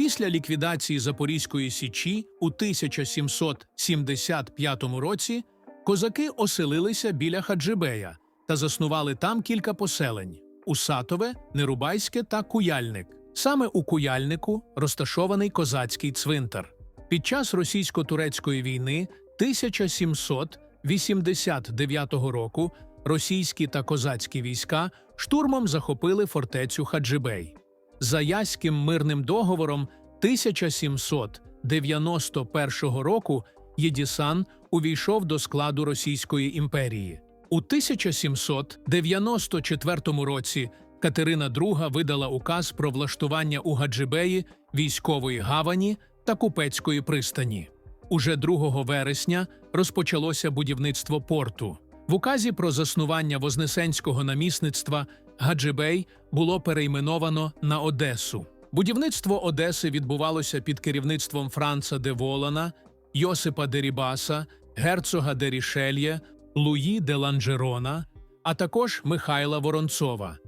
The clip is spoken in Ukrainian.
Після ліквідації Запорізької січі у 1775 році козаки оселилися біля Хаджибея та заснували там кілька поселень Усатове, Нерубайське та Куяльник. Саме у Куяльнику розташований козацький цвинтар. Під час російсько-турецької війни 1789 року російські та козацькі війська штурмом захопили фортецю Хаджибей. За Яським мирним договором 1791 року Єдісан увійшов до складу Російської імперії. У 1794 році Катерина II видала указ про влаштування у Гаджибеї військової гавані та купецької пристані. Уже 2 вересня розпочалося будівництво порту. В указі про заснування Вознесенського намісництва Гаджибей було перейменовано на Одесу. Будівництво Одеси відбувалося під керівництвом Франца де Волана, Йосипа де Рібаса, герцога де Рішельє, Луї де Ланжерона, а також Михайла Воронцова.